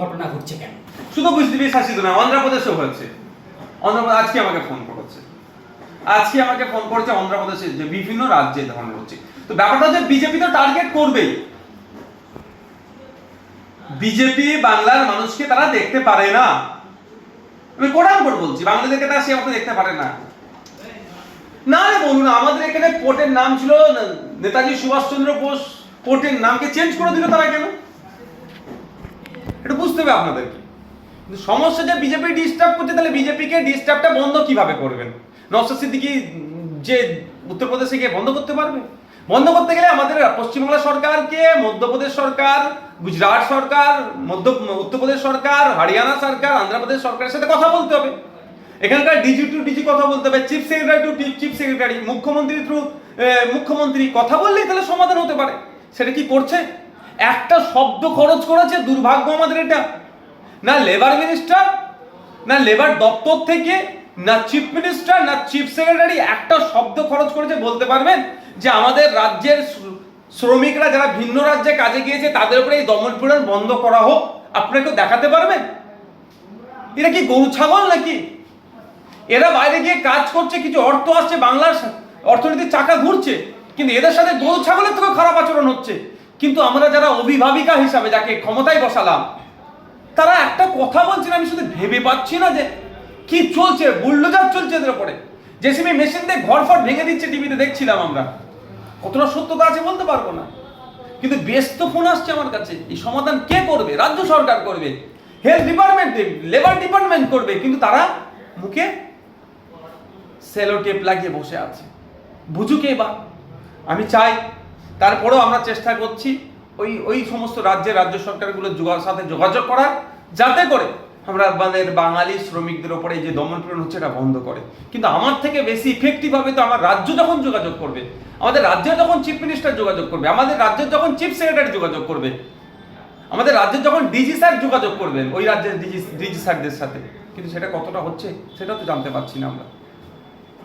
ঘটনা ঘটছে কেন? শুধু বুঝতে শাসিত না অন্ধ্রপ্রদেশেও হয়েছে। অন্ধ্রপ্রদেশ আজকে আমাকে ফোন করেছে। আজকে আমাকে ফোন করেছে অন্ধ্রপ্রদেশে যে বিভিন্ন রাজ্যে এই ধরনের হচ্ছে। তো ব্যাপারটা হচ্ছে বিজেপি তো টার্গেট করবেই। বিজেপি বাংলার মানুষকে তারা দেখতে পারে না। আমি কোটান কোট বলছি বাংলাদেশকে তারা সে অর্থ দেখতে পারে না। না রে বলুন, আমাদের এখানে পোর্টের নাম ছিল, নেতাজি সুভাষচন্দ্র বোস পোর্টের নামকে চেঞ্জ করে দিল তারা কেন? বুঝতে হবে আপনাদেরকে। কিন্তু সমস্যা যে বিজেপি ডিস্টার্ব করছে, তাহলে বিজেপিকে ডিস্টার্বটা বন্ধ কীভাবে করবেন? নওশাদ সিদ্দিকি যে উত্তরপ্রদেশে গিয়ে বন্ধ করতে পারবে? বন্ধ করতে গেলে আমাদের পশ্চিমবাংলা সরকারকে, মধ্যপ্রদেশ সরকার, গুজরাট সরকার, মধ্য, উত্তরপ্রদেশ সরকার, হরিয়ানা সরকার, আন্ধ্রপ্রদেশ সরকারের সাথে কথা বলতে হবে। এখানকার ডিজি টু ডিজি কথা বলতে হবে, chief secretary to chief secretary, মুখ্যমন্ত্রী থ্রু মুখ্যমন্ত্রী কথা বললেই তাহলে সমাধান হতে পারে। সেটা কি করছে? একটা শব্দ খরচ করেছে দুর্ভাগ্য আমাদের এটা। না লেবার মিনিস্টার না লেবার দপ্তর থেকে, না চিফ মিনিস্টার না চিফ সেক্রেটারি একটা শব্দ খরচ করেছে বলতে পারবেন? যে আমাদের রাজ্যের শ্রমিকরা যারা ভিন্ন রাজ্যে কাজে গিয়েছে, তাদের উপরে এই দমন পীড়ন বন্ধ করা হোক। আপনারা কেউ দেখাতে পারবেন? এরা কি গরু ছাগল নাকি? এরা বাইরে গিয়ে কাজ করছে, কিছু অর্থ আসছে, বাংলার অর্থনীতির চাকা ঘুরছে, কিন্তু এদের সাথে গরু ছাগলের থেকেও খারাপ আচরণ হচ্ছে। কিন্তু আমরা যারা অভিভাবিকা হিসাবে যাকে ক্ষমতায় বসালাম, তারা একটা কথা বলছেন আমি শুধু ভেবে পাচ্ছি না যে কি চলছে বুল্ডোজার চলছে এদের উপরে। জেসিবি মেশিন দিয়ে ঘর ফর ভেঙে দিচ্ছে টিভিতে দেখছিলাম আমরা। কতটা সত্যতা আছে বলতে পারব না। কিন্তু ব্যস্ত ফোন আসছে আমার কাছে, এই সমাধান কে করবে? রাজ্য সরকার করবে হেলথ ডিপার্টমেন্ট লেবার ডিপার্টমেন্ট করবে, কিন্তু তারা মুখে সেলো টেপ লাগিয়ে বসে আছে। বুঝুকে বা আমি চাই তারপরেও আমরা চেষ্টা করছি ওই ওই সমস্ত রাজ্যের রাজ্য সরকারগুলোর সাথে যোগাযোগ করার যাতে করে আমরা আমাদের বাঙালি শ্রমিকদের ওপরে যে দমন পীড়ন হচ্ছে এটা বন্ধ করে। কিন্তু আমার থেকে বেশি ইফেক্টিভ হবে তো আমার রাজ্য যখন যোগাযোগ করবে, আমাদের রাজ্যের যখন চিফ মিনিস্টার যোগাযোগ করবে, আমাদের রাজ্যের যখন চিফ সেক্রেটারি যোগাযোগ করবে, আমাদের রাজ্যের যখন ডিজি স্যার যোগাযোগ করবেন, ওই রাজ্যের ডিজি ডিজি স্যারদের সাথে। কিন্তু সেটা কতটা হচ্ছে, সেটা তো জানতে পারছি না আমরা।